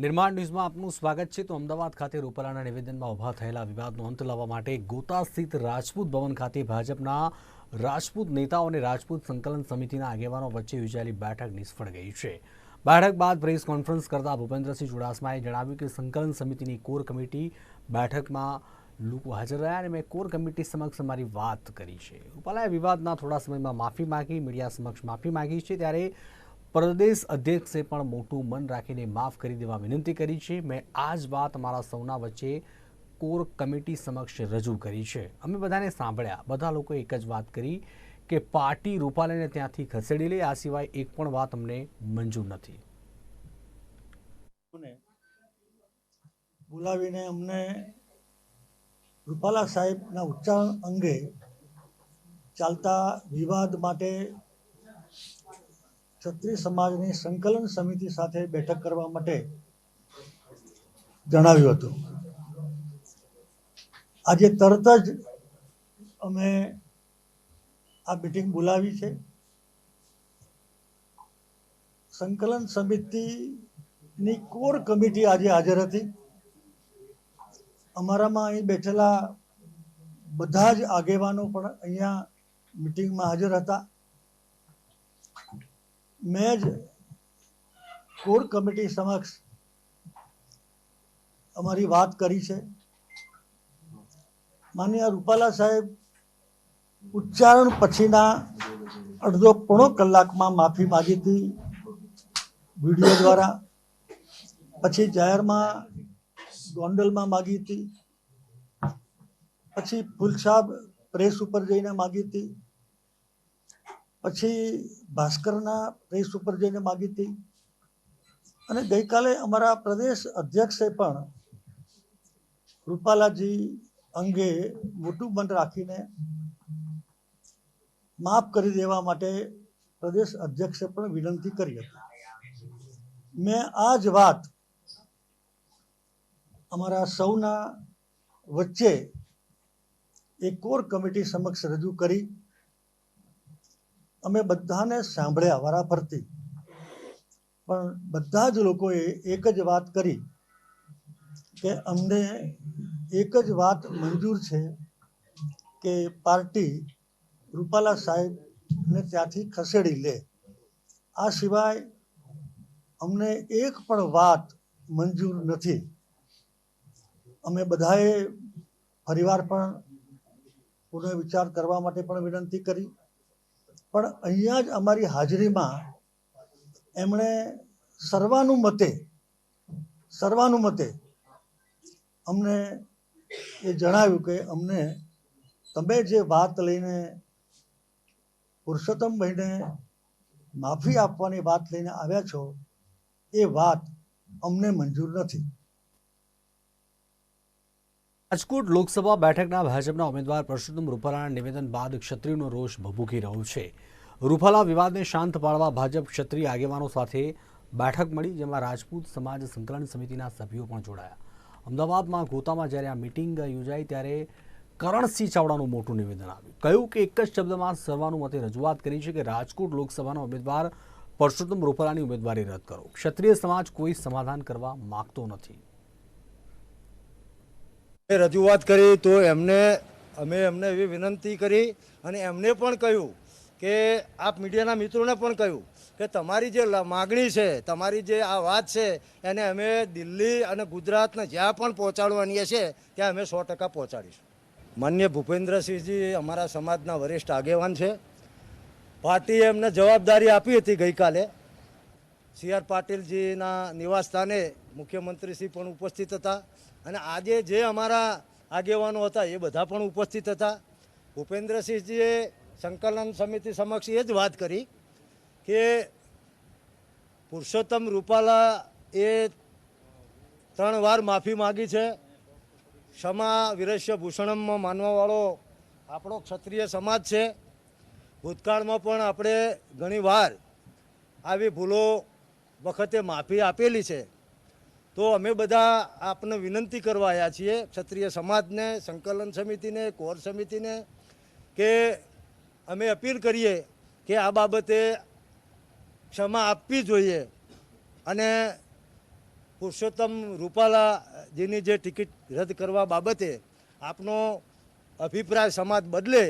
નિર્માણ ન્યૂઝમાં આપનું સ્વાગત છે. તો અમદાવાદ ખાતે રૂપાલાના નિવેદનમાં ઊભા થયેલા વિવાદનો અંત લાવવા માટે ગોતા સ્થિત રાજપૂત ભવન ખાતે ભાજપના રાજપૂત નેતાઓ અને રાજપૂત સંકલન સમિતિના આગેવાનો વચ્ચે યોજાયેલી બેઠક નિષ્ફળ ગઈ છે. બેઠક બાદ પ્રેસ કોન્ફરન્સ કરતા ભૂપેન્દ્રસિંહ ચુડાસમાએ જણાવ્યું કે સંકલન સમિતિની કોર કમિટી બેઠકમાં લોકો હાજર રહ્યા અને મેં કોર કમિટી સમક્ષ અમારી વાત કરી છે. રૂપાલાએ વિવાદના થોડા સમયમાં માફી માંગી, મીડિયા સમક્ષ માફી માંગી છે. ત્યારે પ્રદેશ અધ્યક્ષે પણ મોટું મન રાખીને માફ કરી દેવા વિનંતી કરી છે. મેં આ જ વાત મારા સૌના વચ્ચે કોર કમિટી સમક્ષ રજૂ કરી છે. અમે બધાને સાંભળ્યા. બધા લોકો એક જ વાત કરી કે પાર્ટી રૂપાલાને ત્યાંથી ખસેડી લે. આ સિવાય એક પણ વાત અમને મંજૂર નથી. બોલાવીને અમને રૂપાલા સાહેબના ઉચ્ચારણ અંગે ચાલતા વિવાદ માટે ક્ષત્રિય સમાજની સંકલન સમિતિ સાથે બેઠક કરવા માટે જણાવ્યું હતું. આજે તરત જ અમે આ મિટિંગ બોલાવી છે. સંકલન સમિતિની કોર કમિટી આજે હાજર હતી. અમારામાં અહીં બેઠેલા બધા જ આગેવાનો પણ અહીંયા મિટિંગમાં હાજર હતા. મેં જ કોર કમિટી સમક્ષ અમારી વાત કરી છે. માન્ય રૂપાલા સાહેબ, ઉચ્ચારણ પછીના અડધો પોણો કલાકમાં માફી માગી હતી વીડિયો દ્વારા. પછી જાહેરમાં ગોંડલમાં માગી હતી. પછી ફૂલસાબ પ્રેસ ઉપર જઈને માગી હતી. પછી ભાસ્કરના પ્રેસ ઉપર જઈને માગી હતી. અને ગઈકાલે અમારા પ્રદેશ અધ્યક્ષે પણ રૂપાલાજી અંગે મોટું મન રાખીને માફ કરી દેવા માટે પ્રદેશ અધ્યક્ષે પણ વિનંતી કરી હતી. મેં આ જ વાત અમારા સૌના વચ્ચે એક કોર કમિટી સમક્ષ રજૂ કરી. અમે બધાને સાંભળ્યા વારાફરતી પણ બધા જ લોકોએ એક જ વાત કરી કે અમને એક જ વાત મંજૂર છે કે પાર્ટી રૂપાલા સાહેબને ત્યાંથી ખસેડી લે. આ સિવાય અમને એક પણ વાત મંજૂર નથી. અમે બધાએ ફરીવાર પણ પુનઃ વિચાર કરવા માટે પણ વિનંતી કરી. પણ અહીંયા જ અમારી હાજરીમાં એમણે સર્વાનુમતે સર્વાનુમતે અમને એ જણાવ્યું કે અમને તમે જે વાત લઈને પુરુષોત્તમભાઈને માફી આપવાની વાત લઈને આવ્યા છો, એ વાત અમને મંજૂર નથી. રાજકોટ લોકસભા બેઠકના ભાજપના ઉમેદવાર પરસોત્તમ રૂપાલાના નિવેદન બાદ ક્ષત્રિયનો રોષ ભભૂકી રહ્યો છે. રૂપાલા વિવાદને શાંત પાડવા ભાજપ ક્ષત્રિય આગેવાનો સાથે બેઠક મળી, જેમાં રાજપૂત સમાજ સંકલન સમિતિના સભ્યો પણ જોડાયા. અમદાવાદમાં ગોતામાં જ્યારે આ મિટિંગ યોજાઈ ત્યારે કરણસિંહ ચાવડાનું મોટું નિવેદન આવ્યું. કહ્યું કે એક જ શબ્દમાં સર્વાનુમતે રજૂઆત કરી છે કે રાજકોટ લોકસભાના ઉમેદવાર પરસોત્તમ રૂપાલાની ઉમેદવારી રદ કરો. ક્ષત્રિય સમાજ કોઈ સમાધાન કરવા માગતો નથી. રજૂઆત કરી તો એમને, અમે એમને એવી વિનંતી કરી અને એમને પણ કહ્યું કે આપ મીડિયાના મિત્રોને પણ કહ્યું કે તમારી જે માગણી છે, તમારી જે આ વાત છે, એને અમે દિલ્હી અને ગુજરાતને જ્યાં પણ પહોંચાડવાની છે, ત્યાં અમે સો ટકા પહોંચાડીશું. માન્ય ભૂપેન્દ્રસિંહજી અમારા સમાજના વરિષ્ઠ આગેવાન છે. પાર્ટીએ એમને જવાબદારી આપી હતી ગઈકાલે. સી આર પાટીલજીના નિવાસસ્થાને મુખ્યમંત્રીશ્રી પણ ઉપસ્થિત હતા. અને આજે જે અમારા આગેવાનો હતા, એ બધા પણ ઉપસ્થિત હતા. ભૂપેન્દ્રસિંહજીએ સંકલન સમિતિ સમક્ષ એ જ વાત કરી કે પુરુષોત્તમ રૂપાલા એ ત્રણ વાર માફી માગી છે. ક્ષમા, વિરસ્ય ભૂષણમમાં માનવાવાળો આપણો ક્ષત્રિય સમાજ છે. ભૂતકાળમાં પણ આપણે ઘણીવાર આવી ભૂલો વખતે માફી આપેલી છે. તો અમે બધા આપને વિનંતી કરવા આવ્યા છીએ ક્ષત્રિય સમાજને, સંકલન સમિતિને, કોર સમિતિને કે અમે અપીલ કરીએ કે આ બાબતે ક્ષમા આપવી જોઈએ અને પુરુષોત્તમ રૂપાલાજીની જે ટિકિટ રદ કરવા બાબતે આપનો અભિપ્રાય સમાજ બદલે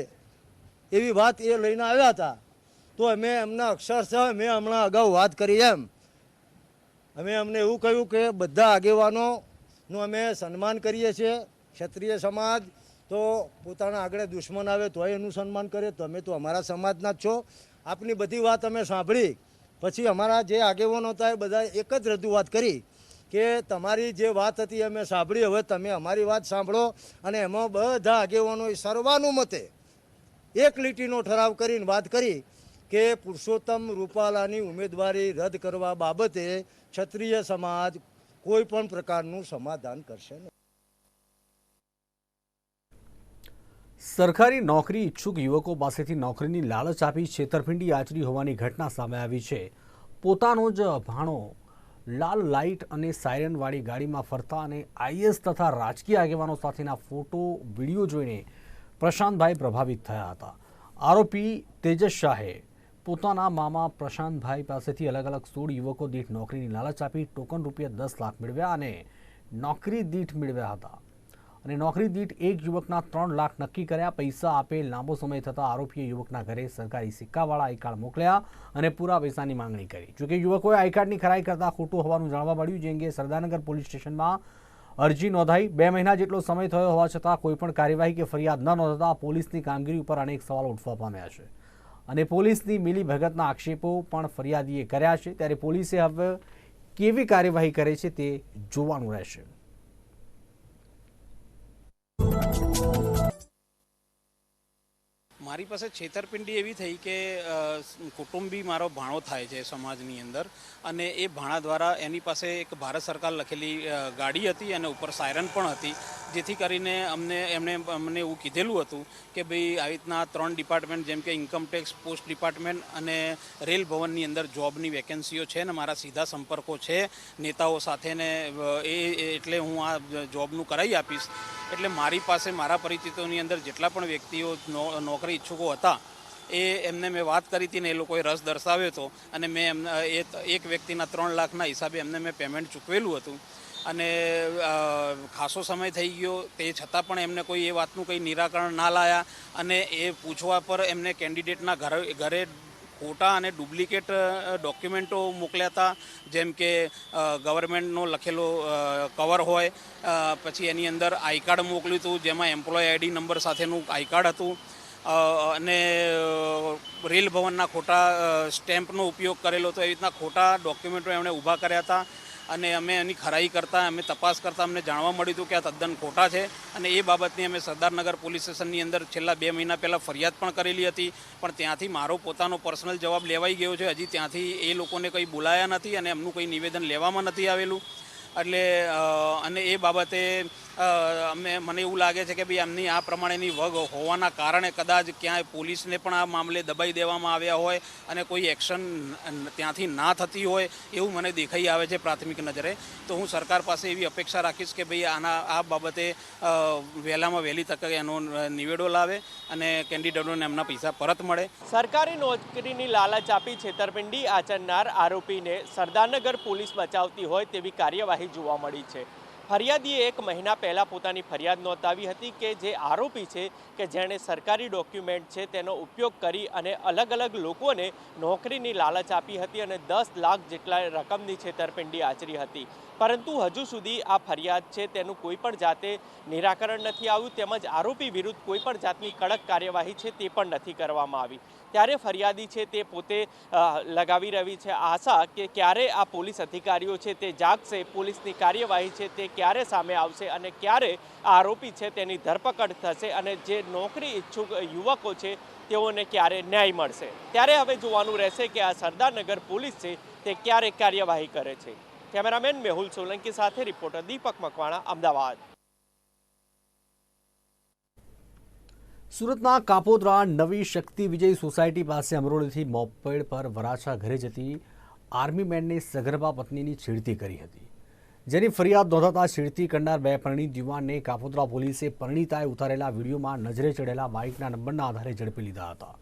એવી વાત એ લઈને આવ્યા હતા. તો અમે એમના અક્ષરશઃ મેં હમણાં અગાઉ વાત કરી એમ. અમે અમને એવું કહ્યું કે બધા આગેવાનોનું અમે સન્માન કરીએ છીએ, ક્ષત્રિય સમાજ. તો પોતાના આગળ દુશ્મન આવે તોય એનું સન્માન કરે, તમે તો અમારા સમાજના જ છો. આપની બધી વાત અમે સાંભળી. પછી અમારા જે આગેવાનો હતા એ બધા એક જ રજૂઆત કરી કે તમારી જે વાત હતી અમે સાંભળી, હવે તમે અમારી વાત સાંભળો અને એમાં બધા આગેવાનોએ સર્વાનુમતે એક લીટીનો ઠરાવ કરીને વાત કરી કે પુરુષોત્તમ રૂપાલાની ઉમેદવારી રદ કરવા બાબતે ક્ષત્રિય સમાજ કોઈ પણ પ્રકારનું સમાધાન કરશે નહીં. સરકારી નોકરી ઈચ્છુક યુવકો પાસેથી નોકરીની લાલચ આપી છેતરપિંડી આચરી હોવાની ઘટના સામે આવી છે. પોતાનો જ ભાણો, લાલ લાઇટ અને સાયરનવાળી ગાડીમાં ફરતા અને આઈએસ તથા રાજકીય આગેવાનો સાથેના ફોટો, વીડિયો જોઈને પ્રશાંતભાઈ પ્રભાવિત થયા હતા. આરોપી તેજસ શાહે પોતાના મામા પ્રશાંતભાઈ પાસેથી અલગ અલગ સોળ યુવકો દીઠ નોકરીની લાલચ આપી ટોકન રૂપિયા દસ લાખ મેળવ્યા અને નોકરી દીઠ મેળવ્યા હતા. અને નોકરી દીઠ એક યુવકના ત્રણ લાખ નક્કી કર્યા, પૈસા આપે લાંબો સમય થતાં આરોપીએ યુવકના ઘરે સરકારી સિક્કાવાળા આઈ કાર્ડ મોકલ્યા અને પૂરા પૈસાની માંગણી કરી. જોકે યુવકોએ આઈ કાર્ડની ખરાઈ કરતા ખોટું હોવાનું જાણવા મળ્યું, જે અંગે સરદારનગર પોલીસ સ્ટેશનમાં અરજી નોંધાઈ. બે મહિના જેટલો સમય થયો હોવા છતાં કોઈપણ કાર્યવાહી કે ફરિયાદ ન નોંધાતા પોલીસની કામગીરી ઉપર અનેક સવાલો ઉઠવા પામ્યા છે. અને પોલીસની મિલી ભગતના આક્ષેપો પણ ફરિયાદીએ કર્યા છે. ત્યારે પોલીસે હવે કેવી કાર્યવાહી કરે છે તે જોવાનું રહેશે. મારી પાસે છેતરપિંડી એવી થઈ કે કુટુંબી મારો ભાણો થાય છે સમાજની અંદર અને એ ભાણા દ્વારા એની પાસે એક ભારત સરકાર લખેલી ગાડી હતી અને ઉપર સાયરન પણ હતી. જેથી કરીને અમને, એમણે અમને એવું કીધેલું હતું કે ભાઈ આવી રીતના ત્રણ ડિપાર્ટમેન્ટ જેમ કે ઇન્કમટેક્સ પોસ્ટ ડિપાર્ટમેન્ટ અને રેલ ભવનની અંદર જોબની વેકેન્સીઓ છે ને મારા સીધા સંપર્કો છે નેતાઓ સાથે ને એ એટલે હું આ જોબનું કરાવી આપીશ. એટલે મારી પાસે, મારા પરિચિતોની અંદર જેટલા પણ વ્યક્તિઓ નોકરી ઈચ્છુકો હતા, એ એમને મેં વાત કરી હતી ને એ લોકોએ રસ દર્શાવ્યો હતો અને મેં એમને એક વ્યક્તિના ત્રણ લાખના હિસાબે એમને મેં પેમેન્ટ ચૂકવેલું હતું. અને ખાસો સમય થઈ ગયો. તે છતાં પણ એમને કોઈ એ વાતનું કંઈ નિરાકરણ ના લાયા અને એ પૂછવા પર એમને કેન્ડિડેટના ઘરે ઘરે ખોટા અને ડુપ્લિકેટ ડોક્યુમેન્ટો મોકલ્યા હતા. જેમ કે ગવર્મેન્ટનો લખેલો કવર હોય પછી એની અંદર આઈ કાર્ડ મોકલ્યું હતું, જેમાં એમ્પ્લોય આઈડી નંબર સાથેનું આઈ કાર્ડ હતું. અને રેલ ભવનના ખોટા સ્ટેમ્પનો ઉપયોગ કરેલો હતો. એવી રીતના ખોટા ડોક્યુમેન્ટો એમણે ઊભા કર્યા હતા. અને અમે એની ખરાઈ કરતાં, અમે તપાસ કરતાં, અમને જાણવા મળ્યું હતું કે આ તદ્દન ખોટા છે. અને એ બાબતની અમે સરદારનગર પોલીસ સ્ટેશનની અંદર છેલ્લા બે મહિના પહેલાં ફરિયાદ પણ કરેલી હતી. પણ ત્યાંથી મારો પોતાનો પર્સનલ જવાબ લેવાઈ ગયો છે. હજી ત્યાંથી એ લોકોને કંઈ બોલાયા નથી અને એમનું કંઈ નિવેદન લેવામાં નથી આવેલું. એટલે અને એ બાબતે અમે, મને એવું લાગે છે કે ભાઈ એમની આ પ્રમાણેની વગ હોવાના કારણે કદાચ ક્યાંય પોલીસને પણ આ મામલે દબાઈ દેવામાં આવ્યા હોય અને કોઈ એક્શન ત્યાંથી ના થતી હોય એવું મને દેખાઈ આવે છે પ્રાથમિક નજરે. તો હું સરકાર પાસે એવી અપેક્ષા રાખીશ કે ભાઈ આના, આ બાબતે વહેલામાં વહેલી તકે એનો નિવેડો લાવે અને કેન્ડિડેટોને એમના પૈસા પરત મળે. સરકારી નોકરીની લાલચ આપી છેતરપિંડી આચરનાર આરોપીને સરદારનગર પોલીસ બચાવતી હોય તેવી કાર્યવાહી જોવા મળી છે. ફરિયાદીએ એક મહિના પહેલાં પોતાની ફરિયાદ નોંધાવી હતી કે જે આરોપી છે કે જેણે સરકારી ડોક્યુમેન્ટ છે તેનો ઉપયોગ કરી અને અલગ અલગ લોકોને નોકરીની લાલચ આપી હતી અને દસ લાખ જેટલા રકમની છેતરપિંડી આચરી હતી. પરંતુ હજુ સુધી આ ફરિયાદ છે તેનું કોઈ પણ જાતે નિરાકરણ નથી આવ્યું તેમજ આરોપી વિરુદ્ધ કોઈ પણ જાતની કડક કાર્યવાહી છે તે પણ નથી કરવામાં આવી. ત્યારે ફરિયાદી છે તે પોતે લગાવી રહી છે આશા કે ક્યારે આ પોલીસ અધિકારીઓ છે તે જાગશે, પોલીસની કાર્યવાહી છે તે ક્યારે સામે આવશે અને ક્યારે આરોપી છે તેની ધરપકડ થશે અને જે નોકરી ઈચ્છુક યુવકો છે તેઓને ક્યારે ન્યાય મળશે. ત્યારે હવે જોવાનું રહેશે કે આ સરદારનગર પોલીસ છે તે ક્યારે કાર્યવાહી કરે છે. કેમેરામેન મેહુલ સોલંકી સાથે રિપોર્ટર દીપક મકવાણા, અમદાવાદ. સુરતના કાપોદરા નવી શક્તિ વિજય સોસાયટી પાસે અમરોલીથી મોપેડ પર વરાછા ઘરે જતી આર્મી મેનની સગર્ભા પત્નીની છેડતી કરી હતી. જેની ફરિયાદ નોંધાતા છેડતી કરનાર બે પરિણીત યુવાનને કાપોદરા પોલીસે પરિણીતાએ ઉતારેલા વિડીયોમાં નજરે ચડેલા બાઇકના નંબરના આધારે ઝડપી લીધા હતા.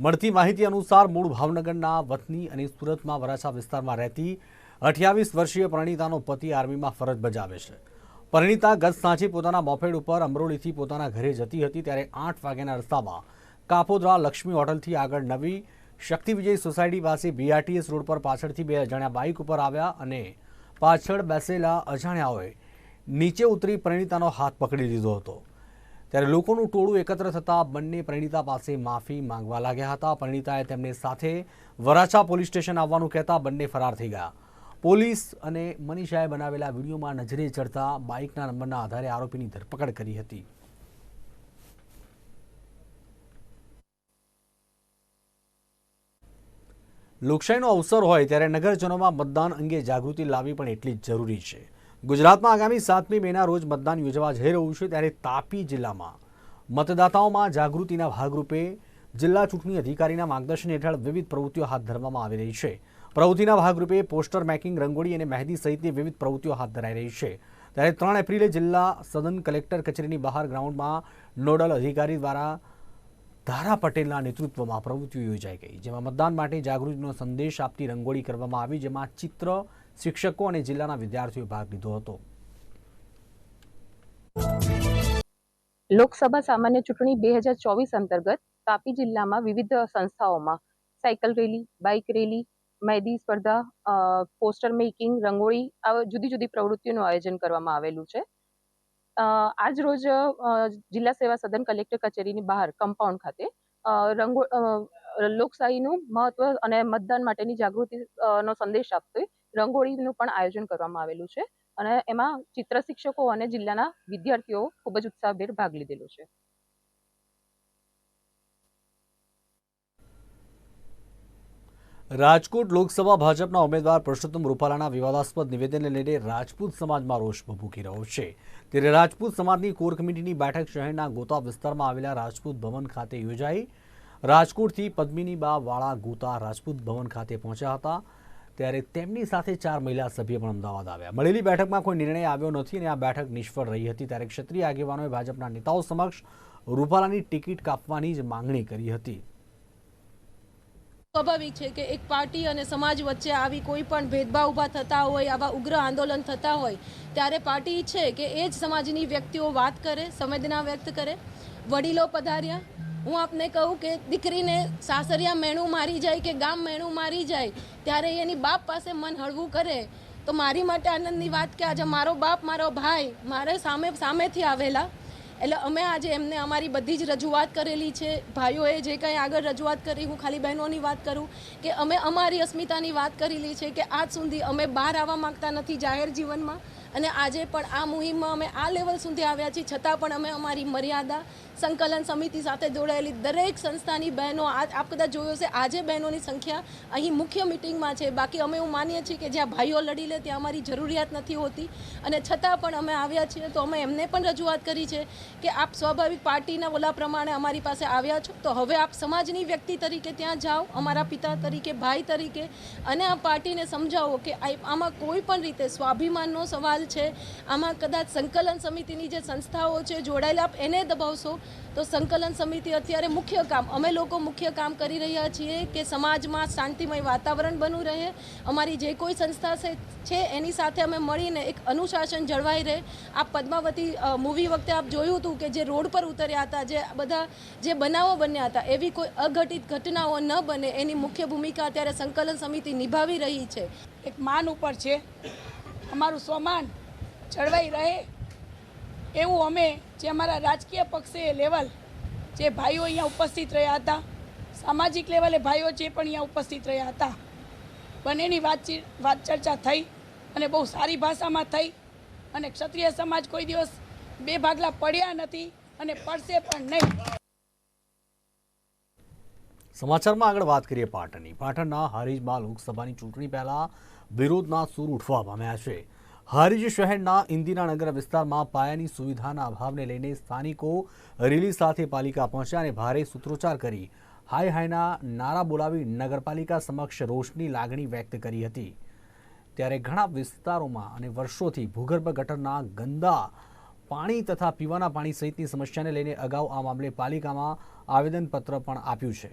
મળતી માહિતી અનુસાર મૂળ ભાવનગરના વતની અને સુરતમાં વરાછા વિસ્તારમાં રહેતી અઠ્યાવીસ વર્ષીય પરિણીતાનો પતિ આર્મીમાં ફરજ બજાવે છે. પરિણીતા ગત સાંજે પોતાના મોપેડ ઉપર અમરોલીથી પોતાના ઘરે જતી હતી ત્યારે આઠ વાગ્યાના રસ્તામાં કાપોદ્રા લક્ષ્મી હોટલથી આગળ નવી શક્તિ વિજય સોસાયટી પાસે બીઆરટીએસ રોડ પર પાછળથી બે અજાણ્યા બાઇક ઉપર આવ્યા અને પાછળ બેસેલા અજાણ્યાઓએ નીચે ઉતરી પરિણીતાનો હાથ પકડી લીધો હતો. ત્યારે લોકોનું ટોળું એકત્ર થતાં બંને પરિણીતા પાસે માફી માંગવા લાગ્યા હતા. પરિણીતાએ તેમને સાથે વરાછા પોલીસ સ્ટેશન આવવાનું કહેતા બંને ફરાર થઈ ગયા. પોલીસ અને મનીષાએ બનાવેલા વિડીયોમાં નજરે ચડતા બાઇકના નંબરના આધારે આરોપીની ધરપકડ કરી હતી. લોકશાહીનો અવસર હોય ત્યારે નગરજનોમાં મતદાન અંગે જાગૃતિ લાવવી પણ એટલી જ જરૂરી છે. ગુજરાતમાં આગામી સાતમી મેના રોજ મતદાન યોજવા જઈ રહ્યું છે ત્યારે તાપી જિલ્લામાં મતદાતાઓમાં જાગૃતિના ભાગરૂપે જિલ્લા ચૂંટણી અધિકારીના માર્ગદર્શન હેઠળ વિવિધ પ્રવૃત્તિઓ હાથ ધરવામાં આવી રહી છે. પ્રવૃત્તિના ભાગરૂપે પોસ્ટર મેકિંગ, રંગોળી અને મહેંદી સહિતની વિવિધ પ્રવૃત્તિઓ હાથ ધરાઈ રહી છે. ત્યારે ત્રણ એપ્રિલે જિલ્લા સદન કલેક્ટર કચેરીની બહાર ગ્રાઉન્ડમાં નોડલ અધિકારી દ્વારા ધારા પટેલના નેતૃત્વમાં પ્રવૃત્તિઓ યોજાઈ ગઈ, જેમાં મતદાન માટે જાગૃતિનો સંદેશ આપતી રંગોળી કરવામાં આવી, જેમાં ચિત્ર, શિક્ષકો અને જિલ્લાના વિદ્યાર્થીઓએ ભાગ લીધો હતો. લોકસભા સામાન્ય ચૂંટણી બે હજાર ચોવીસ અંતર્ગત તાપી જિલ્લામાં વિવિધ સંસ્થાઓમાં cycle rally, bike rally mehndi સ્પર્ધા પોસ્ટર મેકિંગ, રંગોળી આ જુદી જુદી પ્રવૃત્તિઓનું આયોજન કરવામાં આવેલું છે. આજ રોજ જિલ્લા સેવા સદન કલેક્ટર કચેરીની બહાર, કમ્પાઉન્ડ ખાતે રંગો લોકશાહીનું મહત્વ અને મતદાન માટેની જાગૃતિ નો સંદેશ આપતી રંગોળીનું પણ આયોજન કરવામાં આવેલું છે. અને એમાં ચિત્ર શિક્ષકો અને જિલ્લાના વિદ્યાર્થીઓ ખૂબ જ ઉત્સાહભેર ભાગ લીધેલો છે. રાજકોટ લોકસભા ભાજપના ઉમેદવાર પરસોત્તમ રૂપાલાના વિવાદાસ્પદ નિવેદનને લઈને રાજપૂત સમાજમાં રોષ ભભૂકી રહ્યો છે. ત્યારે રાજપૂત સમાજની કોર કમિટીની બેઠક શહેરના ગોતા વિસ્તારમાં આવેલા રાજપૂત ભવન ખાતે યોજાઈ. રાજકોટથી પદ્મિની બા વાળા ગોતા રાજપૂત ભવન ખાતે પહોંચ્યા હતા. ત્યારે તેમની સાથે ચાર મહિલા સભ્ય પણ અમદાવાદ આવ્યા. મળેલી બેઠકમાં કોઈ નિર્ણય આવ્યો નથી અને આ બેઠક નિષ્ફળ રહી હતી ત્યારે ક્ષત્રિય આગેવાનોએ ભાજપના નેતાઓ સમક્ષ રૂપાલાની ટિકિટ કાપવાની જ માંગણી કરી હતી. સ્વાભાવિક છે કે એક પાર્ટી અને સમાજ વચ્ચે આવી કોઈ પણ ભેદભાવ ઊભા થતા હોય, આવા ઉગ્ર આંદોલન થતા હોય, ત્યારે પાર્ટી ઈચ્છે કે એ જ સમાજની વ્યક્તિઓ વાત કરે, સંવેદના વ્યક્ત કરે. વડીલો પધાર્યા. હું આપને કહું કે દીકરીને સાસરિયા મેણું મારી જાય કે ગામ મેણું મારી જાય, ત્યારે એની બાપ પાસે મન હળવું કરે. તો મારી માટે આનંદની વાત કે આજે મારો બાપ, મારો ભાઈ મારે સામે, સામેથી આવેલા. એટલે અમે આજે એમને અમારી બધી જ રજૂઆત કરેલી છે. ભાઈઓએ જે કંઈ આગળ રજૂઆત કરી, હું ખાલી બહેનોની વાત કરું કે અમે અમારી અસ્મિતાની વાત કરેલી છે કે આજ સુધી અમે બહાર આવવા માંગતા નથી જાહેર જીવનમાં. અને આજે પણ આ મુહિમમાં અમે આ લેવલ સુધી આવ્યા છીએ, છતાં પણ અમે અમારી મર્યાદા સંકલન સમિતિ સાથે જોડાયેલી દરેક સંસ્થાની બહેનો આપ કદાચ જોયો છે આજે બહેનોની સંખ્યા અહીં મુખ્ય મિટિંગમાં છે. બાકી અમે એવું માનીએ છીએ કે જ્યાં ભાઈઓ લડી લે ત્યાં અમારી જરૂરિયાત નથી હોતી. અને છતાં પણ અમે આવ્યા છીએ તો અમે એમને પણ રજૂઆત કરી છે કે આપ સ્વાભાવિક પાર્ટીના ઓલા પ્રમાણે અમારી પાસે આવ્યા છો. તો હવે આપ સમાજની વ્યક્તિ તરીકે ત્યાં જાઓ, અમારા પિતા તરીકે, ભાઈ તરીકે, અને આ પાર્ટીને સમજાવો કે આમાં કોઈ પણ રીતે સ્વાભિમાનનો સવાલ છે. આમાં કદાચ સંકલન સમિતિની જે સંસ્થાઓ છે, જોડાયેલા આપ એને દબાવશો તો સંકલન સમિતિ અત્યારે મુખ્ય કામ, અમે લોકો મુખ્ય કામ કરી રહ્યા છીએ કે સમાજમાં શાંતિમય વાતાવરણ બનવું રહે. અમારી જે કોઈ સંસ્થા છે એની સાથે અમે મળીને એક અનુશાસન જળવાઈ રહે. આ પદ્માવતી મૂવી વખતે આપ જોયું હતું કે જે રોડ પર ઉતર્યા હતા, જે બધા, જે બનાવો બન્યા હતા, એવી કોઈ અઘટિત ઘટનાઓ ન બને એની મુખ્ય ભૂમિકા અત્યારે સંકલન સમિતિ નિભાવી રહી છે. એક માન ઉપર છે. અમારું સ્વમાન જળવાઈ રહે. એવું અમે જે અમારા રાજકીય પક્ષે લેવલ જે ભાઈઓ અહીંયા ઉપસ્થિત રહ્યા હતા, સામાજિક લેવલે ભાઈઓ જે પણ અહીંયા ઉપસ્થિત રહ્યા હતા, બંનેની વાતચીત વાત ચર્ચા થઈ અને બહુ સારી ભાષામાં થઈ અને ક્ષત્રિય સમાજ કોઈ દિવસ બે ભાગલા પડ્યા નથી અને પડશે પણ નહીં. સમાચારમાં આગળ વાત કરીએ પાટણની. પાટણના હરીજમાં લોકસભાની ચૂંટણી પહેલા વિરોધના સૂર ઉઠવા પામ્યા છે. હારીજ શહેરના ઇન્દિરાનગર વિસ્તારમાં પાયાની સુવિધાના અભાવને લઈને સ્થાનિકો રેલી સાથે પાલિકા પહોંચ્યા અને ભારે સૂત્રોચ્ચાર કરી. હાય હાયના નારા બોલાવી નગરપાલિકા સમક્ષ રોષની લાગણી વ્યક્ત કરી હતી. ત્યારે ઘણા વિસ્તારોમાં અને વર્ષોથી ભૂગર્ભ ગટરના ગંદા પાણી તથા પીવાના પાણી સહિતની સમસ્યાને લઈને અગાઉ આ મામલે પાલિકામાં આવેદનપત્ર પણ આપ્યું છે.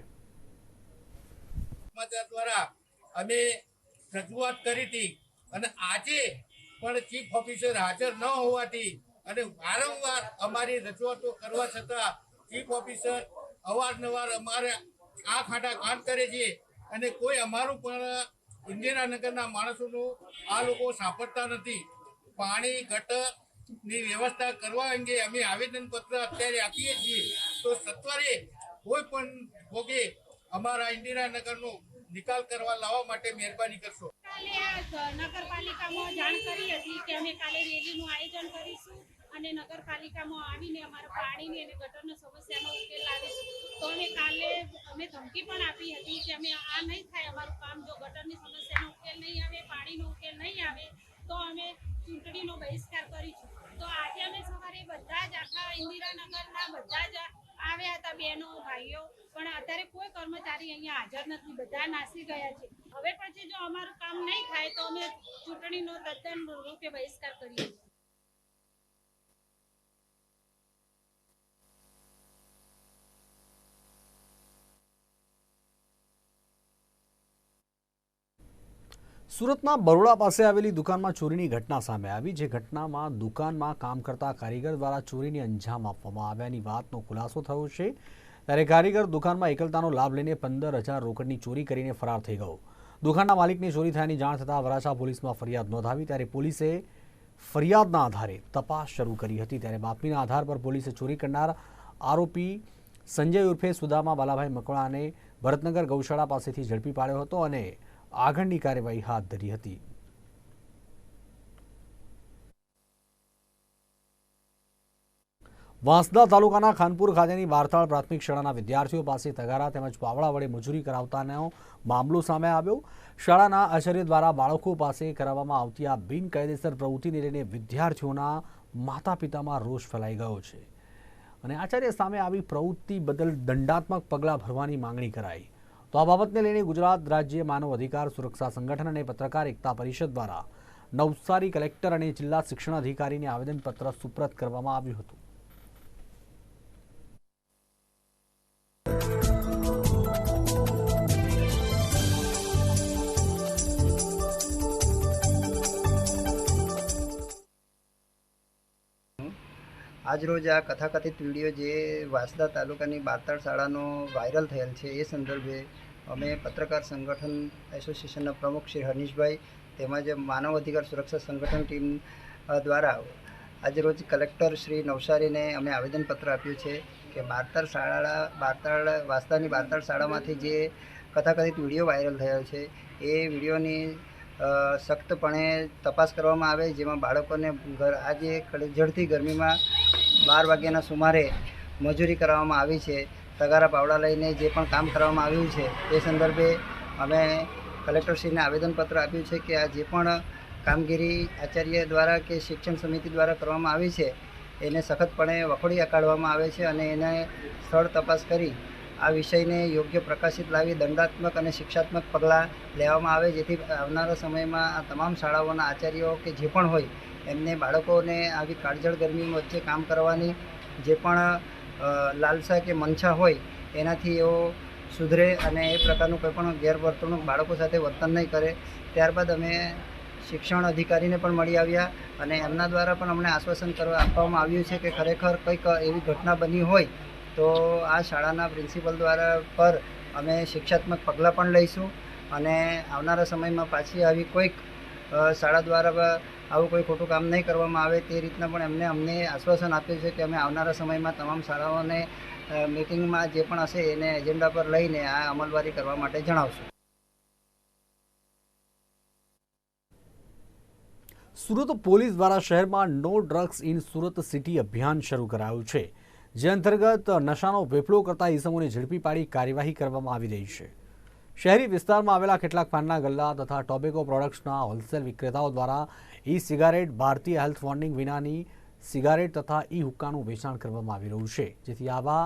અને આજે પણ ચીફ ઓફિસર હાજર ન હોવાથી અને વારંવાર અમારી રજૂઆતો કરવા છતાં ચીફ ઓફિસર અવારનવાર અમારે આ ખાટા કામ કરે છે અને કોઈ અમારું પણ ઇન્દિરાનગરના માણસોનું આ લોકો સાંભળતા નથી. પાણી, ગટરની વ્યવસ્થા કરવા અંગે અમે આવેદનપત્ર અત્યારે આપીએ છીએ. તો સત્વરે કોઈ પણ ભોગે અમારા ઇન્દિરાનગરનો નિકાલ કરવા લાવવા માટે મહેરબાની કરશો. નગરપાલિકામાં જાણ કરી હતી કે અમે કાલે રેલીનું આયોજન કરીશું અને નગરપાલિકામાં આવીને અમારા પાણીની અને ગટરની સમસ્યાનો ઉકેલ લાવીશું. તો અમે કાલે, અમે ધમકી પણ આપી હતી કે અમે આ નહીં થાય અમારું કામ. જો ગટરની સમસ્યાનો ઉકેલ નહીં આવે, પાણીનો ઉકેલ નહીં આવે, તો અમે ચૂંટણીનો બહિષ્કાર કરીશું. તો આજે અમે સવારે બધા જ આખા ઇન્દિરાનગરના બધા જ આવ્યા હતા બહેનો, ભાઈઓ. અત્યારે કોઈ કર્મચારી અહીંયા હાજર નથી, બધા નાસી ગયા છે. હવે પછી જો અમારું કામ નહીં થાય તો અમે ચૂંટણીનો તદ્દન રૂપે બહિષ્કાર કરીએ છીએ. સુરતના બરોડા પાસે આવેલી દુકાનમાં ચોરીની ઘટના સામે આવી, જે ઘટનામાં દુકાનમાં કામ કરતા કારીગર દ્વારા ચોરીને અંજામ આપવામાં આવ્યાની વાતનો ખુલાસો થયો છે. ત્યારે કારીગર દુકાનમાં એકલતાનો લાભ લઈને પંદર હજાર રોકડની ચોરી કરીને ફરાર થઈ ગયો. દુકાનના માલિકની ચોરી થયાની જાણ થતાં વરાછા પોલીસમાં ફરિયાદ નોંધાવી ત્યારે પોલીસે ફરિયાદના આધારે તપાસ શરૂ કરી હતી. ત્યારે બાતમીના આધાર પર પોલીસે ચોરી કરનાર આરોપી સંજય ઉર્ફે સુદામા બાલાભાઈ મકવાણાને ભરતનગર ગૌશાળા પાસેથી ઝડપી પાડ્યો હતો અને આગળની કાર્યવાહી હાથ ધરી હતી. વાંસદા તાલુકાના ખાનપુર ખાતેની વાર્તાળ પ્રાથમિક શાળાના વિદ્યાર્થીઓ પાસે તગારા તેમજ પાવડા વડે મજૂરી કરાવતાનો મામલો સામે આવ્યો. શાળાના આચાર્ય દ્વારા બાળકો પાસે કરાવવામાં આવતી આ બિનકાયદેસર પ્રવૃત્તિને લઈને વિદ્યાર્થીઓના માતા પિતામાં રોષ ફેલાઈ ગયો છે. અને આચાર્ય સામે આવી પ્રવૃત્તિ બદલ દંડાત્મક પગલાં ભરવાની માંગણી કરાઈ. તો આ બાબતને લઈને ગુજરાત રાજ્ય માનવ અધિકાર સુરક્ષા સંગઠન અને પત્રકાર એકતા પરિષદ દ્વારા નવસારી કલેક્ટર અને જિલ્લા શિક્ષણ અધિકારીને આવેદનપત્ર સુપ્રત કરવામાં આવ્યું હતું. આજરોજ આ કથાકથિત વીડિયો જે વાંસદા તાલુકાની બારતાળ શાળાનો વાયરલ થયેલ છે, એ સંદર્ભે અમે પત્રકાર સંગઠન એસોસિએશનના પ્રમુખ શ્રી હનીશભાઈ તેમજ માનવ અધિકાર સુરક્ષા સંગઠન ટીમ દ્વારા આજરોજ કલેક્ટર શ્રી નવસારીને અમે આવેદનપત્ર આપ્યું છે. કે બારતર શાળા બારતાળ વાસ્તાની બારતર શાળામાંથી જે કથાકથિત વીડિયો વાયરલ થયો છે, એ વિડીયોની સખ્તપણે તપાસ કરવામાં આવે, જેમાં બાળકોને ઘર, આજે ઝડતી ગરમીમાં બાર વાગ્યાના સુમારે મજૂરી કરવામાં આવી છે. તગારા પાવડા લઈને જે પણ કામ કરવામાં આવ્યું છે, એ સંદર્ભે અમે કલેક્ટરશ્રીને આવેદનપત્ર આપ્યું છે કે આ જે પણ કામગીરી આચાર્ય દ્વારા કે શિક્ષણ સમિતિ દ્વારા કરવામાં આવી છે એને સખતપણે વખોડી કાઢવામાં આવે છે અને એને સ્થળ તપાસ કરી આ વિષયને યોગ્ય પ્રકાશિત લાવી દંડાત્મક અને શિક્ષાત્મક પગલાં લેવામાં આવે, જેથી આવનારા સમયમાં આ તમામ શાળાઓના આચાર્યો કે જે પણ હોય, એમને બાળકોને આવી કાળજળ ગરમી વચ્ચે કામ કરવાની જે પણ લાલસા કે મનસા હોય, એનાથી એઓ સુધરે અને એ પ્રકારનું કોઈ પણ ગેરવર્તણૂક બાળકો સાથે વર્તન નહીં કરે. ત્યારબાદ અમે શિક્ષણ અધિકારીને પણ મળી આવ્યા અને એમના દ્વારા પણ અમને આશ્વાસન કરવા આપવામાં આવ્યું છે કે ખરેખર કંઈક એવી ઘટના બની હોય તો આ શાળાના પ્રિન્સિપલ દ્વારા પર અમે શિક્ષાત્મક પગલાં પણ લઈશું અને આવનારા સમયમાં પાછી આવી કોઈક શાળા દ્વારા આવું કોઈ ખોટું કામ નહીં કરવામાં આવે તે રીતના પણ એમને અમને આશ્વાસન આપ્યું છે કે અમે આવનારા સમયમાં તમામ શાળાઓને મિટિંગમાં જે પણ હશે એને એજન્ડા પર લઈને આ અમલવારી કરવા માટે જણાવશું. સુરત પોલીસ દ્વારા શહેરમાં no drugs in Surat city અભિયાન શરૂ કરાયું છે, જે અંતર્ગત નશાનો વેપલો કરતા ઇસમોને ઝડપી પાડી કાર્યવાહી કરવામાં આવી રહી છે. શહેરી વિસ્તારમાં આવેલા કેટલાક પાનના ગલ્લા તથા ટોબેકો પ્રોડક્ટ્સના હોલસેલ વિક્રેતાઓ દ્વારા ઈ સિગારેટ ભારતીય હેલ્થ વોર્નિંગ વિનાની સિગારેટ તથા ઈ હુક્કાનું વેચાણ કરવામાં આવી રહ્યું છે, જેથી આવા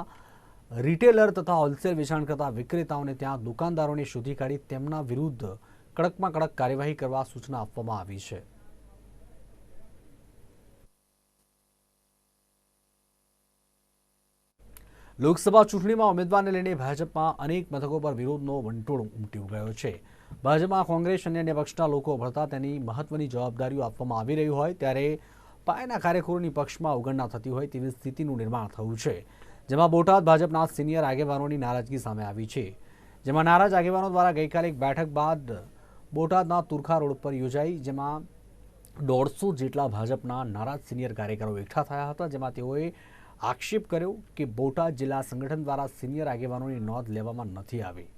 રિટેલર તથા હોલસેલ વેચાણ કરતા વિક્રેતાઓને ત્યાં દુકાનદારોને શોધી કાઢી તેમના વિરુદ્ધ કડકમાં કડક કાર્યવાહી કરવા સૂચના આપવામાં આવી છે. લોકસભા ચૂંટણીમાં ઉમેદવારને લઈને ભાજપમાં અનેક મથકો પર વિરોધનો વંટોળ ઉમટી ગયો છે. ભાજપમાં કોંગ્રેસ અને અન્ય પક્ષના લોકો ભળતા તેની મહત્વની જવાબદારીઓ આપવામાં આવી રહી હોય ત્યારે પાયાના કાર્યકરોની પક્ષમાં અવગણના થતી હોય તેવી સ્થિતિનું નિર્માણ થયું છે. જેમાં બોટાદ ભાજપના સિનિયર આગેવાનોની નારાજગી સામે આવી છે. જેમાં નારાજ આગેવાનો દ્વારા ગઈકાલે એક બેઠક બાદ બોટાદના તુરખા રોડ પર યોજાઈ, જેમાં દોઢસો જેટલા ભાજપના નારાજ સિનિયર કાર્યકરો એકઠા થયા હતા, જેમાં તેઓએ આક્ષેપ કર્યો કે બોટાદ જિલ્લા સંગઠન દ્વારા સિનિયર આગેવાનોની નોંધ લેવામાં નથી આવી.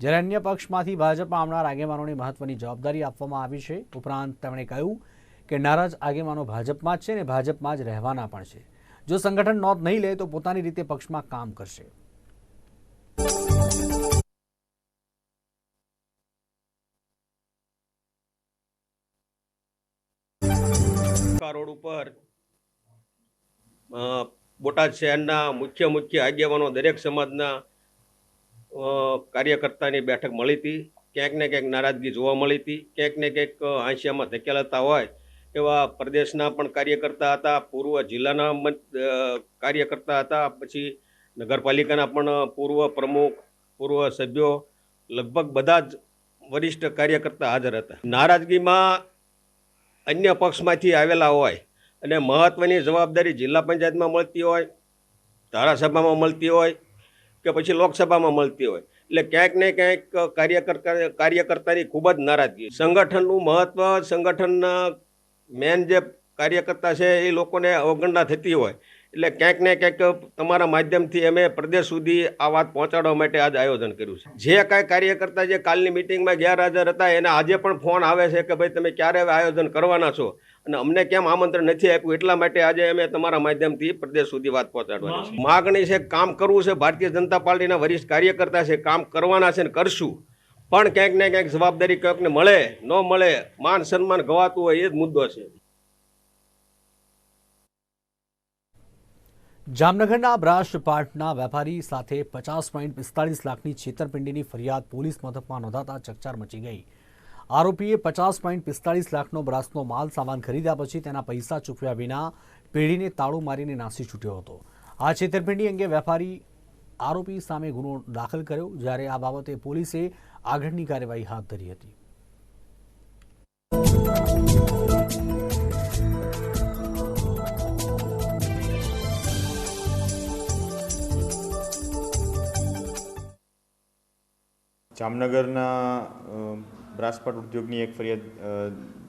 જ્યારે અન્ય પક્ષમાંથી ભાજપમાં આવનાર આગેવાનોને મહત્વની જવાબદારી આપવામાં આવી છે, ઉપરાંત તેમણે કહ્યું કે નારાજ આગેવાનો ભાજપમાં જ છે અને ભાજપમાં જ રહેવાના પણ છે. જો સંગઠન નોંધ નહીં લે તો પોતાની રીતે પક્ષમાં કામ કરશે. રોડ ઉપર બોટાદ શહેરના મુખ્ય મુખ્ય આગેવાનો દરેક સમાજના કાર્યકર્તાની બેઠક મળી હતી. ક્યાંક ને ક્યાંક નારાજગી જોવા મળી હતી. ક્યાંક ને ક્યાંક હાંસિયામાં ધકેલાતા હોય એવા પ્રદેશના પણ કાર્યકર્તા હતા, પૂર્વ જિલ્લાના કાર્યકર્તા હતા, પછી નગરપાલિકાના પણ પૂર્વ પ્રમુખ, પૂર્વ સભ્યો, લગભગ બધા જ વરિષ્ઠ કાર્યકર્તા હાજર હતા. નારાજગીમાં અન્ય પક્ષમાંથી આવેલા હોય અને મહત્ત્વની જવાબદારી જિલ્લા પંચાયતમાં મળતી હોય, ધારાસભામાં મળતી હોય કે પછી લોકસભામાં મળતી હોય. એટલે ક્યાંક ને ક્યાંક કાર્યકર્તા કાર્યકર્તાની ખૂબ જ નારાજગી. સંગઠનનું મહત્ત્વ સંગઠનના મેન જે કાર્યકર્તા છે એ લોકોને અવગણના થતી હોય. એટલે ક્યાંક ને ક્યાંક તમારા માધ્યમથી અમે પ્રદેશ સુધી આ વાત પહોંચાડવા માટે આજ આયોજન કર્યું છે. જે કાંઈ કાર્યકર્તા જે કાલની મિટિંગમાં ગેરહાજર હતા, એને આજે પણ ફોન આવે છે કે ભાઈ તમે ક્યારે આયોજન કરવાના છો? અને અમને કેમ આમંત્રણ નથી આપ્યું એટલા માટે આજે અમે તમારા માધ્યમથી પ્રદેશ સુધી વાત પહોંચાડવાની છે. માગણી છે કામ કરવું છે ભારતીય જનતા પાર્ટીના વરિષ્ઠ કાર્યકર્તા છે કામ કરવાના છે ને કરશું. પણ ક્યાંક ને ક્યાંક જવાબદારી ક્યાંકને મળે ન મળે માન સન્માન ગવાતું હોય એ જ મુદ્દો છે. જામનગરના બ્રાશ પાટના વેપારી સાથે પચાસ પોઈન્ટ પિસ્તાળીસ લાખની છેતરપિંડીની ફરિયાદ પોલીસ મથકમાં નોંધાતા ચકચાર મચી ગઈ. આરોપીએ પચાસ પોઈન્ટ પિસ્તાળીસ લાખનો બ્રાસનો માલ સામાન ખરીદ્યા પછી તેના પૈસા ચૂકવ્યા વિના પેઢીને તાળું મારીને નાસી છૂટ્યો હતો. આ છેતરપિંડી અંગે વેપારી આરોપી સામે ગુનો દાખલ કર્યો, જ્યારે આ બાબતે પોલીસે આગળની કાર્યવાહી હાથ ધરી હતી. જામનગરના બ્રાસપાટ ઉદ્યોગની એક ફરિયાદ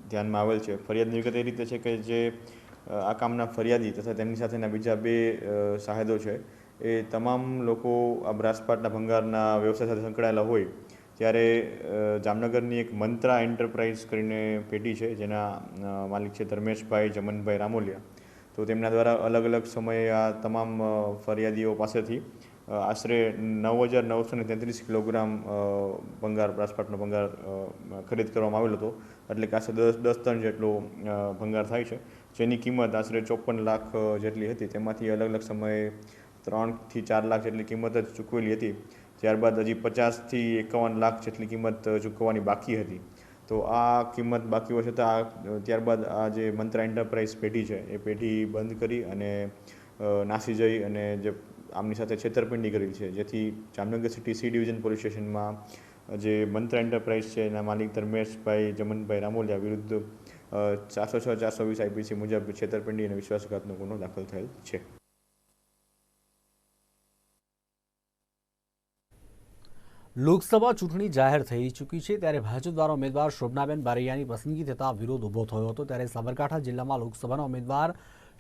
ધ્યાનમાં આવેલ છે. ફરિયાદની વિગત એ રીતે છે કે જે આ કામના ફરિયાદી તથા તેમની સાથેના બીજા બે સાહેદો છે, એ તમામ લોકો આ બ્રાસપાટના ભંગારના વ્યવસાય સાથે સંકળાયેલા હોય, ત્યારે જામનગરની એક મંત્રા એન્ટરપ્રાઇઝ કરીને પેઢી છે, જેના માલિક છે ધર્મેશભાઈ જમનભાઈ રામોલિયા. તો તેમના દ્વારા અલગ અલગ સમયે આ તમામ ફરિયાદીઓ પાસેથી આશરે નવ હજાર નવસો ને તેત્રીસ કિલોગ્રામ ભંગાર, બ્રાસપાટનો ભંગાર ખરીદ કરવામાં આવેલો હતો. એટલે કે આશરે દસ દસ ટન જેટલો ભંગાર થાય છે. જેની કિંમત આશરે ચોપન લાખ જેટલી હતી. તેમાંથી અલગ અલગ સમયે ત્રણથી ચાર લાખ જેટલી કિંમત જ ચૂકવેલી હતી. ત્યારબાદ હજી પચાસથી એકાવન લાખ જેટલી કિંમત ચૂકવવાની બાકી હતી. તો આ કિંમત બાકી હોય છતાં આ, ત્યારબાદ આ જે મંત્રા એન્ટરપ્રાઇઝ પેઢી છે, એ પેઢી બંધ કરી અને નાસી જઈ અને જે આમની સાથે છેતરપિંડી કરેલી છે. જેથી Jamnagar city C division police સ્ટેશનમાં જે મંત્રા એન્ટરપ્રાઇઝ છે એના માલિક ધર્મેશભાઈ જમનભાઈ રામોલિયા વિરુદ્ધ ચારસો છ, ચારસો વીસ આઈપીસી મુજબ છેતરપિંડી અને વિશ્વાસઘાતનો ગુનો દાખલ થયેલ છે. લોકસભા ચૂંટણી જાહેર થઈ ચૂકી છે ત્યારે ભાજપ દ્વારા ઉમેદવાર શોભનાબેન બારૈયાની પસંદગી થતાં વિરોધ ઊભો થયો હતો. ત્યારે સાબરકાંઠા જિલ્લામાં લોકસભાના ઉમેદવાર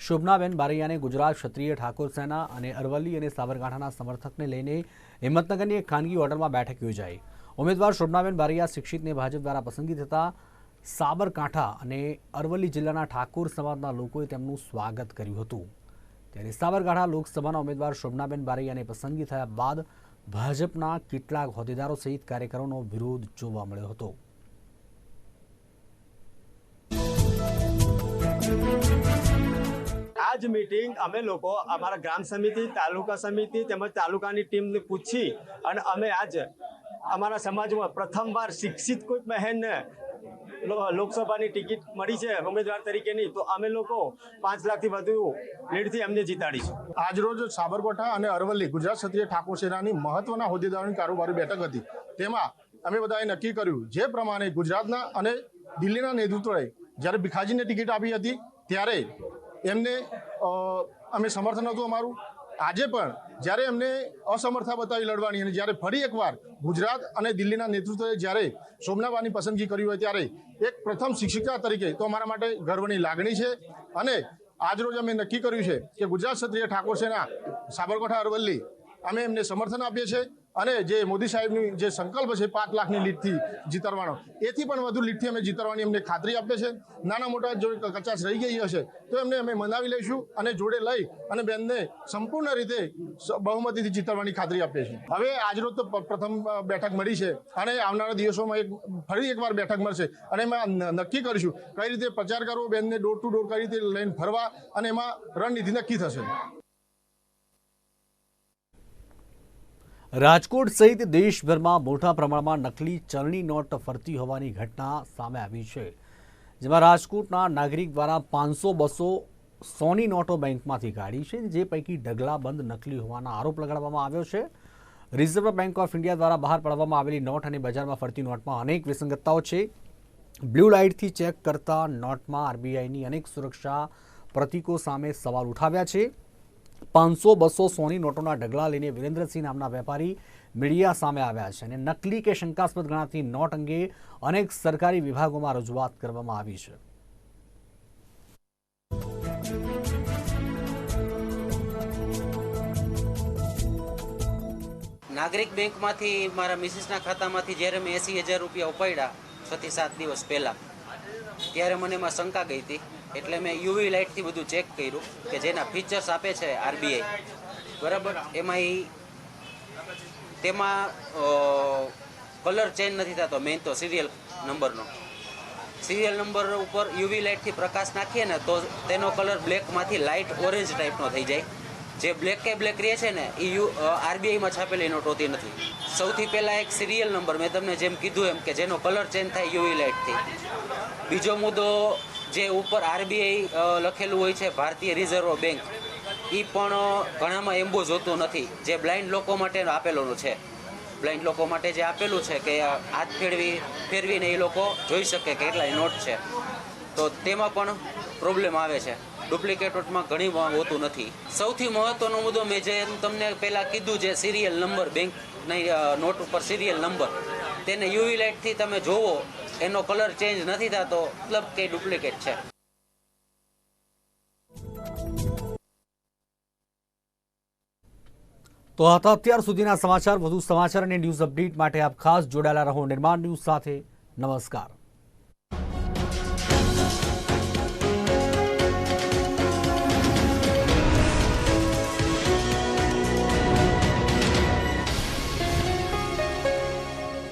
શોભનાબેન બારૈયાને ગુજરાત ક્ષત્રિય ઠાકોર સેના અને અરવલ્લી અને સાબરકાંઠાના સમર્થકને લઈને હિંમતનગરની એક ખાનગી હોટલમાં બેઠક યોજાઈ. ઉમેદવાર શોભનાબેન બારૈયા શિક્ષિતને ભાજપ દ્વારા પસંદગી થતાં સાબરકાંઠા અને અરવલ્લી જિલ્લાના ઠાકોર સમાજના લોકોએ તેમનું સ્વાગત કર્યું હતું. ત્યારે સાબરકાંઠા લોકસભાના ઉમેદવાર શોભનાબેન બારૈયાને પસંદગી થયા બાદ ભાજપના કેટલાક હોદ્દેદારો સહિત કાર્યકરોનો વિરોધ જોવા મળ્યો હતો. આ જ મીટિંગ અમે લોકો અમારા ગ્રામ સમિતિ, તાલુકા સમિતિ તેમજ તાલુકાની ટીમને પૂછી અને અમે આજ અમારા સમાજમાં પ્રથમવાર શિક્ષિત કોઈ બહેનને લોકસભાની ટિકિટ મળી છે ઉમેદવાર તરીકેની, તો અમે લોકો પાંચ લાખથી વધુ લીડથી અમને જીતાડીશું. આજરોજ સાબરકાંઠા અને અરવલ્લી ગુજરાત ક્ષત્રિય ઠાકોર સેનાની મહત્વના હોદ્દેદારોની કારોબારી બેઠક હતી. તેમાં અમે બધાએ નક્કી કર્યું, જે પ્રમાણે ગુજરાતના અને દિલ્હીના નેતૃત્વએ જ્યારે ભીખાજીને ટિકિટ આપી હતી, ત્યારે એમને અમે સમર્થન હતું અમારું. આજે પણ, જ્યારે એમને અસમર્થતા બતાવી લડવાની અને જ્યારે ફરી એકવાર ગુજરાત અને દિલ્હીના નેતૃત્વએ જ્યારે સોમનાબાની પસંદગી કરી હોય ત્યારે એક પ્રથમ શિક્ષિકા તરીકે તો અમારા માટે ગર્વની લાગણી છે. અને આજરોજ અમે નક્કી કર્યું છે કે ગુજરાત ક્ષત્રિય ઠાકોર સેના સાબરકાંઠા અરવલ્લી અમે એમને સમર્થન આપીએ છીએ. અને જે મોદી સાહેબની જે સંકલ્પ છે પાંચ લાખની લીટથી જીતરવાનો, એથી પણ વધુ લીટથી અમે જીતરવાની એમને ખાતરી આપે છે. નાના મોટા જો કચાશ રહી ગઈ હશે, તો એમને અમે મનાવી લઈશું અને જોડે લઈ અને બેનને સંપૂર્ણ રીતે બહુમતીથી જીતરવાની ખાતરી આપીએ છીએ. હવે આજરોજ તો પ્રથમ બેઠક મળી છે અને આવનારા દિવસોમાં એક, ફરી એકવાર બેઠક મળશે અને એમાં નક્કી કરીશું કઈ રીતે પ્રચાર કરવો, બેનને ડોર ટુ ડોર કઈ રીતે લઈને ફરવા અને એમાં રણનીતિ નક્કી થશે. રાજકોટ સહિત દેશભરમાં મોટા પ્રમાણમાં નકલી ચલણી નોટ ફરતી હોવાની ઘટના સામે આવી છે. જેમાં રાજકોટના નાગરિક દ્વારા પાંચસો બસો સોની નોટો બેંકમાંથી કાઢી છે. જે પૈકી ઢગલાબંધ નકલી હોવાના આરોપ લગાડવામાં આવ્યો છે. રિઝર્વ બેંક ઓફ ઇન્ડિયા દ્વારા બહાર પાડવામાં આવેલી નોટ અને બજારમાં ફરતી નોટમાં અનેક વિસંગતતાઓ છે. બ્લુ લાઇટથી ચેક કરતા નોટમાં આરબીઆઈની અનેક સુરક્ષા પ્રતીકો સામે સવાલ ઉઠાવ્યા છે. પાંચસો, બસો સોની નોટોના ઢગલા લઈને વિરેન્દ્રસિંહ નામના વેપારી મીડિયા સામે આવ્યા છે અને નકલી કે શંકાસ્પદ ગણાતી નોટ અંગે અનેક સરકારી વિભાગોમાં રજૂઆત કરવામાં આવી છે. નાગરિક બેંકમાંથી મારા મિસિસના ખાતામાંથી જ્યારે મેં એંસી હજાર રૂપિયા ઉપાડ્યા છથી સાત દિવસ પહેલાં, ત્યારે મને એમાં શંકા ગઈ હતી. એટલે મેં યુવી લાઇટથી બધું ચેક કર્યું કે જેના ફીચર્સ આપે છે આરબીઆઈ. બરાબર? એમાં તેમાં કલર ચેન્જ નથી થતો મેઇન તો સિરિયલ નંબરનો સિરિયલ નંબર ઉપર યુવી લાઇટથી પ્રકાશ નાખીએ ને તો તેનો કલર બ્લેકમાંથી લાઇટ ઓરેન્જ ટાઈપનો થઈ જાય. જે બ્લેક કે બ્લેક રહે છે ને એ યુ આરબીઆઈમાં છાપેલી નોટ હોતી નથી. સૌથી પહેલાં એક સિરિયલ નંબર મેં તમને જેમ કીધું એમ કે જેનો કલર ચેન્જ થાય યુવી લાઇટથી. બીજો મુદ્દો જે ઉપર આરબીઆઈ લખેલું હોય છે, ભારતીય રિઝર્વ બેંક એ પણ ઘણામાં એમ્બોઝ હોતું નથી. જે બ્લાઇન્ડ લોકો માટે આપેલું છે. બ્લાઇન્ડ લોકો માટે જે આપેલું છે કે હાથ ફેરવી, ફેરવીને એ લોકો જોઈ શકે કે કેટલાય નોટ છે. તો તેમાં પણ પ્રોબ્લેમ આવે છે. ડુપ્લિકેટ નોટમાં ઘણી હોતું નથી. સૌથી મહત્વનો મુદ્દો મેં જે તમને પહેલાં કીધું જે સિરિયલ નંબર બેંકની નોટ ઉપર સિરિયલ નંબર, તેને યુવી લાઇટથી તમે જોવો એનો કલર ચેન્જ નથી થતો, મતલબ કે ડુપ્લિકેટ છે. તો હતા અત્યાર સુધીના સમાચાર. વધુ સમાચાર અને ન્યૂઝ અપડેટ માટે આપ ખાસ જોડાયેલા રહો. નિર્માણ ન્યૂઝ સાથે નમસ્કાર.